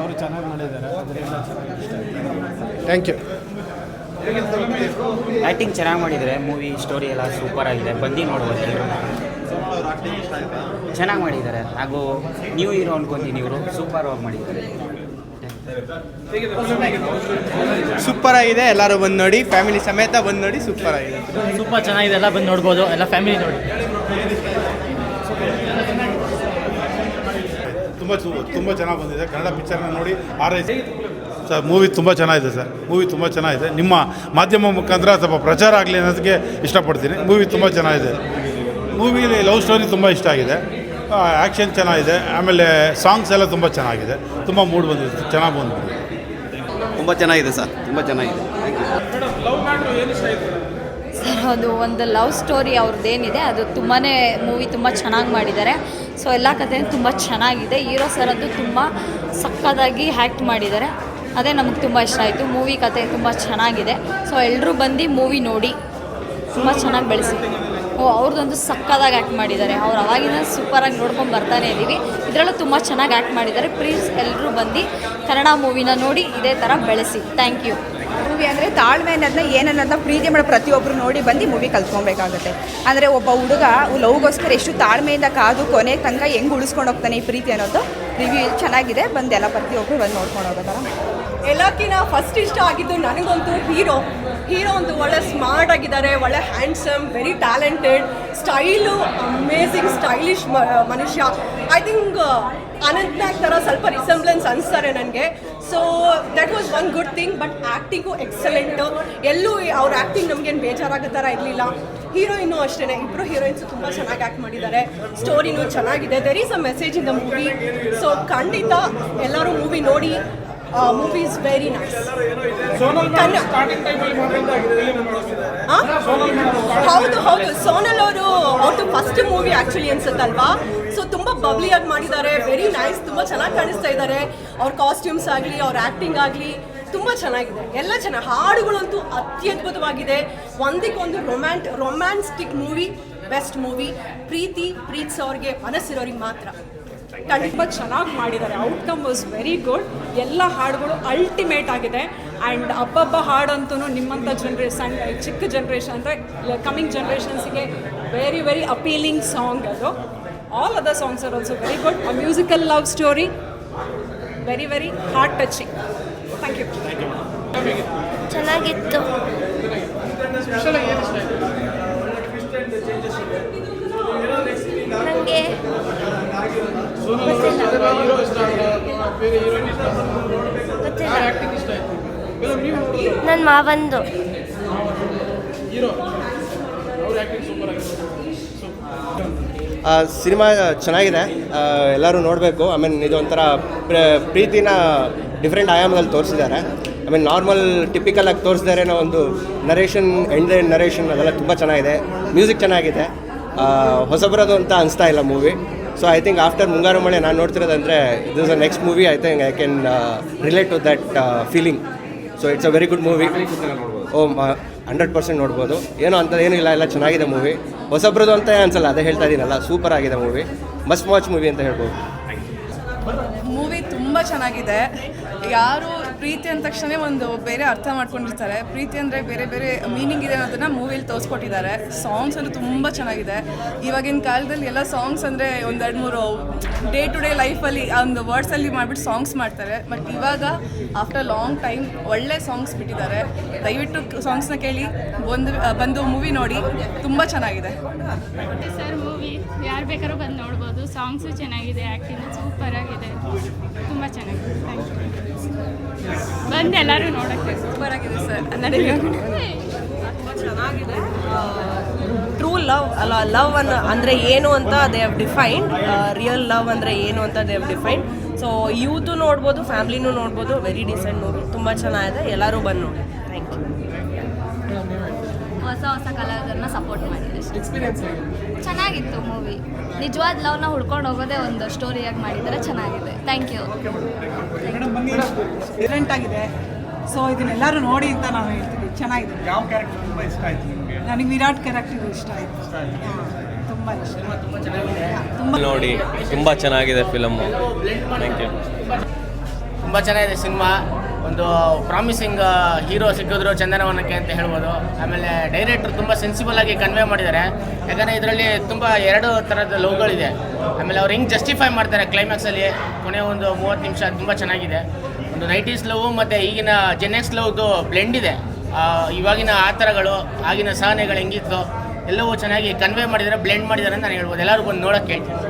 ಅವರು ಚೆನ್ನಾಗಿ ಮಾಡಿದ್ದಾರೆ ಅದರಿಂದ ಥ್ಯಾಂಕ್ ಯು ಆ್ಯಕ್ಟಿಂಗ್ ಚೆನ್ನಾಗಿ ಮಾಡಿದರೆ ಮೂವಿ ಸ್ಟೋರಿ ಎಲ್ಲ ಸೂಪರ್ ಆಗಿದೆ. ಬಂದು ನೋಡ್ಬೋದು ಎಲ್ಲರೂ ಚೆನ್ನಾಗಿ ಮಾಡಿದ್ದಾರೆ. ಹಾಗೂ ನ್ಯೂ ಹೀರೋ ಅನ್ಕೊಂತೀನಿ ಇವರು. ಸೂಪರ್ ಆಗಿ ಮಾಡಿದ್ದಾರೆ. ಸೂಪರ್ ಆಗಿದೆ. ಎಲ್ಲರೂ ಬಂದು ನೋಡಿ. ಫ್ಯಾಮಿಲಿ ಸಮೇತ ಬಂದು ನೋಡಿ ಸೂಪರ್ ಆಗಿದೆ. ಸೂಪರ್ ಚೆನ್ನಾಗಿದೆ. ಎಲ್ಲ ಬಂದು ನೋಡ್ಬೋದು. ಎಲ್ಲ ಫ್ಯಾಮಿಲಿ ನೋಡಿ. ತುಂಬ ತುಂಬ ಚೆನ್ನಾಗಿ ಬಂದಿದೆ. ಕನ್ನಡ ಪಿಕ್ಚರ್ನ ನೋಡಿ ಆರೈಸಿ. ಸರ್ ಮೂವಿ ತುಂಬ ಚೆನ್ನಾಗಿದೆ ಸರ್. ಮೂವಿ ತುಂಬ ಚೆನ್ನಾಗಿದೆ. ನಿಮ್ಮ ಮಾಧ್ಯಮ ಮುಖಾಂತರ ಸ್ವಲ್ಪ ಪ್ರಚಾರ ಆಗಲಿ ಅನ್ನೋದಕ್ಕೆ ಇಷ್ಟಪಡ್ತೀನಿ. ಮೂವಿ ತುಂಬ ಚೆನ್ನಾಗಿದೆ. ಮೂವಿಲಿ ಲವ್ ಸ್ಟೋರಿ ತುಂಬ ಇಷ್ಟ ಆಗಿದೆ. ಆ್ಯಕ್ಷನ್ ಚೆನ್ನಾಗಿದೆ. ಆಮೇಲೆ ಸಾಂಗ್ಸ್ ಎಲ್ಲ ತುಂಬ ಚೆನ್ನಾಗಿದೆ. ತುಂಬ ಮೂಡ್ ಬಂದಿದೆ. ಚೆನ್ನಾಗಿ ಬಂದಿದೆ. ತುಂಬ ಚೆನ್ನಾಗಿದೆ ಸರ್. ತುಂಬ ಚೆನ್ನಾಗಿದೆ. ಸರ್, ಅದು ಒಂದು ಲವ್ ಸ್ಟೋರಿ ಅವ್ರದ್ದೇನಿದೆ, ಅದು ತುಂಬಾ ಮೂವಿ ತುಂಬ ಚೆನ್ನಾಗಿ ಮಾಡಿದ್ದಾರೆ. ಸೊ ಎಲ್ಲ ಕಥೆ ತುಂಬ ಚೆನ್ನಾಗಿದೆ. ಹೀರೋ ಸರ್ ಅದು ತುಂಬ ಸಕ್ಕತ್ತಾಗಿ ಆ್ಯಕ್ಟ್ ಮಾಡಿದ್ದಾರೆ. ಅದೇ ನಮಗೆ ತುಂಬ ಇಷ್ಟ ಆಯಿತು. ಮೂವಿ ಕತೆ ತುಂಬ ಚೆನ್ನಾಗಿದೆ. ಸೊ ಎಲ್ಲರೂ ಬಂದು ಮೂವಿ ನೋಡಿ ತುಂಬ ಚೆನ್ನಾಗಿ ಬೆಳೆಸಿ. ಓ, ಅವ್ರದ್ದೊಂದು ಸಕ್ಕದಾಗಿ ಆ್ಯಕ್ಟ್ ಮಾಡಿದ್ದಾರೆ. ಅವ್ರು ಅವಾಗಿನ ಸೂಪರಾಗಿ ನೋಡ್ಕೊಂಡು ಬರ್ತಾನೆ ಇದ್ದೀವಿ ಇದರಲ್ಲೂ ತುಂಬ ಚೆನ್ನಾಗಿ ಆ್ಯಕ್ಟ್ ಮಾಡಿದ್ದಾರೆ. ಪ್ಲೀಸ್ ಎಲ್ಲರೂ ಬಂದು ಕನ್ನಡ ಮೂವಿನ ನೋಡಿ ಇದೇ ಥರ ಬೆಳೆಸಿ. ಥ್ಯಾಂಕ್ ಯು ಮೂವಿ ಅಂದರೆ ತಾಳ್ಮೆ ಅನ್ನೋದನ್ನ ಏನನ್ನೋದನ್ನ ಪ್ರೀತಿ ಮಾಡೋ ಪ್ರತಿಯೊಬ್ಬರು ನೋಡಿ ಬಂದು ಮೂವಿ ಕಲ್ತ್ಕೊಬೇಕಾಗುತ್ತೆ ಅಂದರೆ ಒಬ್ಬ ಹುಡುಗ ಲವ್ಗೋಸ್ಕರ ಎಷ್ಟು ತಾಳ್ಮೆಯಿಂದ ಕಾದು ಕೊನೆ ತನಕ ಹೆಂಗೆ ಉಳಿಸ್ಕೊಂಡು ಹೋಗ್ತಾನೆ ಈ ಪ್ರೀತಿ ಅನ್ನೋದು ರಿವ್ಯೂ ಚೆನ್ನಾಗಿದೆ. ಬಂದು ಎಲ್ಲ ಪ್ರತಿಯೊಬ್ಬರು ಬಂದು ನೋಡ್ಕೊಂಡು ಹೋಗೋದಲ್ಲ. ಎಲ್ಲಕ್ಕಿಂತ ಫಸ್ಟ್ ಇಷ್ಟ ಆಗಿದ್ದು ನನಗಂತೂ ಹೀರೋ. ಹೀರೋ ಒಂದು ಒಳ್ಳೆ ಸ್ಮಾರ್ಟ್ ಆಗಿದ್ದಾರೆ, ಒಳ್ಳೆ handsome very talented style amazing stylish ಮನುಷ್ಯ. ಐ ಥಿಂಕ್ ಅನಂತ್ನಾಗ್ ಥರ ಸ್ವಲ್ಪ ರಿಸೆಂಬ್ಲೆನ್ಸ್ ಅನಿಸ್ತಾರೆ ನನಗೆ so that was one good thing but acting excellent ಎಲ್ಲೂ ಅವ್ರ ಆ್ಯಕ್ಟಿಂಗ್ ನಮಗೇನು ಬೇಜಾರಾಗೋ ಥರ ಇರಲಿಲ್ಲ. ಹೀರೋಯಿನು ಅಷ್ಟೇ ಇಬ್ಬರು ಹೀರೋಯಿನ್ಸು ತುಂಬ ಚೆನ್ನಾಗಿ ಆ್ಯಕ್ಟ್ ಮಾಡಿದ್ದಾರೆ. ಸ್ಟೋರಿನೂ ಚೆನ್ನಾಗಿದೆ. There is a message in the movie so ಖಂಡಿತ ಎಲ್ಲರೂ ಮೂವಿ ನೋಡಿ. ಮೂವಿ ಇಸ್ ವೆರಿ ನೈಸ್ ಹೌದು ಹೌದು. ಸೋನಲ್ ಅವರು ಅವ್ರದ್ದು ಫಸ್ಟ್ ಮೂವಿ ಆಕ್ಚುಲಿ ಅನ್ಸುತ್ತಲ್ವಾ? ಸೊ ತುಂಬಾ ಆಗಿ ಮಾಡಿದ್ದಾರೆ. ವೆರಿ ನೈಸ್ ತುಂಬ ಚೆನ್ನಾಗಿ ಕಾಣಿಸ್ತಾ ಇದ್ದಾರೆ. ಅವ್ರ ಕಾಸ್ಟ್ಯೂಮ್ಸ್ ಆಗಲಿ ಅವ್ರ ಆ್ಯಕ್ಟಿಂಗ್ ಆಗಲಿ ತುಂಬ ಚೆನ್ನಾಗಿದೆ. ಎಲ್ಲ ಚೆನ್ನಾಗಿ ಹಾಡುಗಳಂತೂ ಅತ್ಯದ್ಭುತವಾಗಿದೆ. ಒಂದಕ್ಕೊಂದು ರೊಮ್ಯಾಂಟ್ ರೊಮ್ಯಾನ್ಸ್ಟಿಕ್ ಮೂವಿ ಬೆಸ್ಟ್ ಮೂವಿ ಪ್ರೀತಿ ಪ್ರೀತಿಸೋರಿಗೆ ಮನಸ್ಸಿರೋರಿಗೆ ಮಾತ್ರ. ತುಂಬ ಚೆನ್ನಾಗಿ ಮಾಡಿದ್ದಾರೆ. ಔಟ್ಕಮ್ ವಾಸ್ ವೆರಿ ಗುಡ್ ಎಲ್ಲ ಹಾಡುಗಳು ಅಲ್ಟಿಮೇಟ್ ಆಗಿದೆ. ಆ್ಯಂಡ್ ಹಬ್ಬಬ್ಬ ಹಾಡಂತೂ ನಿಮ್ಮಂಥ ಜನ್ರೇಷನ್ ಚಿಕ್ಕ ಜನ್ರೇಷನ್ ಅಂದರೆ ಕಮಿಂಗ್ ಜನ್ರೇಷನ್ಸ್ಗೆ ವೆರಿ ವೆರಿ ಅಪೀಲಿಂಗ್ ಸಾಂಗ್ ಅದು. All other songs are also very good a musical love story very very heart touching thank you ಚೆನ್ನಾಗಿತ್ತು. ನನ್ನ ಮಾವಂದು. ಸಿನಿಮಾ ಚೆನ್ನಾಗಿದೆ. ಎಲ್ಲರೂ ನೋಡಬೇಕು. ಐ ಮೀನ್ ಇದೊಂಥರ ಪ್ರ- ಪ್ರೀತಿನ ಡಿಫ್ರೆಂಟ್ ಆಯಾಮದಲ್ಲಿ ತೋರಿಸಿದ್ದಾರೆ. ಐ ಮೀನ್ ನಾರ್ಮಲ್ ಟಿಪಿಕಲ್ ಆಗಿ ತೋರಿಸಿದಾರೆ ಒಂದು ನರೇಷನ್ ಎಂಡ್ ನರೇಷನ್ ಅದೆಲ್ಲ ತುಂಬ ಚೆನ್ನಾಗಿದೆ. ಮ್ಯೂಸಿಕ್ ಚೆನ್ನಾಗಿದೆ. ಹೊಸಬರದು ಅಂತ ಅನಿಸ್ತಾ ಇಲ್ಲ movie so I think after Mungaru Male ನಾನು ನೋಡ್ತಿರೋದಂದರೆ is a next movie I think I can relate to that feeling so it's a very good movie oh hundred percent ನೋಡ್ಬೋದು? ಏನೋ ಅಂತ ಇಲ್ಲ ಎಲ್ಲ ಚೆನ್ನಾಗಿದೆ ಮೂವಿ ಹೊಸಬ್ರದ್ದು ಅಂತ ಅನ್ಸಲ್ಲ ಅದೇ ಹೇಳ್ತಾ ಇದ್ದೀನಲ್ಲ ಸೂಪರ್ ಆಗಿದೆ ಮೂವಿ ಮಸ್ಟ್ ವಾಚ್ ಮೂವಿ ಅಂತ ಹೇಳ್ಬೋದು. ಮೂವಿ ತುಂಬ ಚೆನ್ನಾಗಿದೆ. ಯಾರು ಪ್ರೀತಿ ಅಂದ ತಕ್ಷಣ ಒಂದು ಬೇರೆ ಅರ್ಥ ಮಾಡ್ಕೊಂಡಿರ್ತಾರೆ. ಪ್ರೀತಿ ಅಂದರೆ ಬೇರೆ ಬೇರೆ ಮೀನಿಂಗ್ ಇದೆ ಅನ್ನೋದನ್ನ ಮೂವಿಲಿ ತೋರಿಸ್ಕೊಟ್ಟಿದ್ದಾರೆ. ಸಾಂಗ್ಸ್ ಅಂತೂ ತುಂಬ ಚೆನ್ನಾಗಿದೆ. ಇವಾಗಿನ ಕಾಲದಲ್ಲಿ ಎಲ್ಲ ಸಾಂಗ್ಸ್ ಅಂದರೆ ಒಂದು ಎರಡು ಮೂರು ಡೇ ಟು ಡೇ ಲೈಫಲ್ಲಿ ಒಂದು ವರ್ಡ್ಸಲ್ಲಿ ಮಾಡಿಬಿಟ್ಟು ಸಾಂಗ್ಸ್ ಮಾಡ್ತಾರೆ. ಬಟ್ ಇವಾಗ ಆಫ್ಟರ್ ಲಾಂಗ್ ಟೈಮ್ ಒಳ್ಳೆ ಸಾಂಗ್ಸ್ ಬಿಟ್ಟಿದ್ದಾರೆ. ದಯವಿಟ್ಟು ಸಾಂಗ್ಸ್ನ ಕೇಳಿ, ಒಂದು, ಬಂದು ಮೂವಿ ನೋಡಿ. ತುಂಬ ಚೆನ್ನಾಗಿದೆ. ಸರ್ ಮೂವಿ ಯಾರು ಬೇಕಾದ್ರೂ ಬಂದು ನೋಡ್ಬೋದು. ಸಾಂಗ್ಸು ಚೆನ್ನಾಗಿದೆ ಆ್ಯಕ್ಟಿಂಗ್ ಸೂಪರ್ ಆಗಿದೆ. ತುಂಬ ಚೆನ್ನಾಗಿದೆ. ಬಂದು ಎಲ್ಲರೂ ನೋಡೋಕ್ಕೆ. ಸೂಪರ್ ಆಗಿದೆ ಸರ್ ಚೆನ್ನಾಗಿದೆ. ಟ್ರೂ ಲವ್ ಅಲ್ಲ ಲವ್ ಅನ್ನ ಅಂದರೆ ಏನು ಅಂತ they have defined real love ಅಂದರೆ ಏನು ಅಂತ they have defined so youth ನೋಡ್ಬೋದು ಫ್ಯಾಮ್ಲಿನೂ ನೋಡ್ಬೋದು ವೆರಿ ಡಿಸೆಂಟ್ ಮೂವಿ ತುಂಬ ಚೆನ್ನಾಗಿದೆ. ಎಲ್ಲರೂ ಬಂದು ನೋಡಿ. ಹೊಸ ಹೊಸ ಕಲಾವಿದರನ್ನ ಸಪೋರ್ಟ್ ಮಾಡಿದೆ. ಚೆನ್ನಾಗಿತ್ತು ಮೂವಿ ನಿಜವಾದ ಲವ್ನ ಹುಡ್ಕೊಂಡು ಹೋಗೋದೇ ಒಂದು ಸ್ಟೋರಿಯಾಗಿ ಮಾಡಿದ್ದಾರೆ ಚೆನ್ನಾಗಿದೆ. ಥ್ಯಾಂಕ್ ಯು ಡಿಫ್ರೆಂಟ್ ಆಗಿದೆ. ಸೊ ಇದನ್ನೆಲ್ಲರೂ ನೋಡಿ ಅಂತ ನಾನು ಹೇಳ್ತೀನಿ. ಚೆನ್ನಾಗಿದೆ. ಯಾವ ಕ್ಯಾರೆಕ್ಟರ್ ತುಂಬ ಇಷ್ಟ ಆಯ್ತು ನಿಮಗೆ? ನನಗೆ ವಿರಾಟ್ ಕ್ಯಾರೆಕ್ಟರ್ ಇಷ್ಟ ಆಯಿತು. ತುಂಬ ತುಂಬ ಇಷ್ಟ ನೋಡಿ ತುಂಬ ಚೆನ್ನಾಗಿದೆ ಫಿಲಮ್ ಥ್ಯಾಂಕ್ ಯು ತುಂಬ ಚೆನ್ನಾಗಿದೆ ಸಿನಿಮಾ. ಒಂದು ಪ್ರಾಮಿಸಿಂಗ್ ಹೀರೋ ಸಿಕ್ಕಿದ್ರು ಚಂದನವನಕ್ಕೆ ಅಂತ ಹೇಳ್ಬೋದು. ಆಮೇಲೆ ಡೈರೆಕ್ಟ್ರು ತುಂಬ ಸೆನ್ಸಿಬಲ್ ಆಗಿ ಕನ್ವೆ ಮಾಡಿದ್ದಾರೆ. ಯಾಕಂದರೆ ಇದರಲ್ಲಿ ತುಂಬ ಎರಡು ಥರದ ಲವ್ಗಳಿದೆ ಆಮೇಲೆ ಅವ್ರು ಹೆಂಗೆ ಜಸ್ಟಿಫೈ ಮಾಡ್ತಾರೆ ಕ್ಲೈಮ್ಯಾಕ್ಸಲ್ಲಿ ಕೊನೆ ಒಂದು ಮೂವತ್ತು ನಿಮಿಷ ತುಂಬ ಚೆನ್ನಾಗಿದೆ. ಒಂದು ನೈಟೀಸ್ ಲವ್ ಮತ್ತು ಈಗಿನ ಜೆನೆಕ್ಸ್ ಲವ್ದು ಬ್ಲೆಂಡ್ ಇದೆ. ಇವಾಗಿನ ಆತರಗಳು, ಆಗಿನ ಸಹನೆಗಳು ಹೆಂಗಿತ್ತು, ಎಲ್ಲವೂ ಚೆನ್ನಾಗಿ ಕನ್ವೆ ಮಾಡಿದ್ದಾರೆ ಬ್ಲೆಂಡ್ ಮಾಡಿದ್ದಾರೆ ಅಂತ ನಾನು ಹೇಳ್ಬೋದು. ಎಲ್ಲರೂ ಬಂದು ನೋಡೋಕ್ಕೆ ಹೇಳ್ತೀನಿ.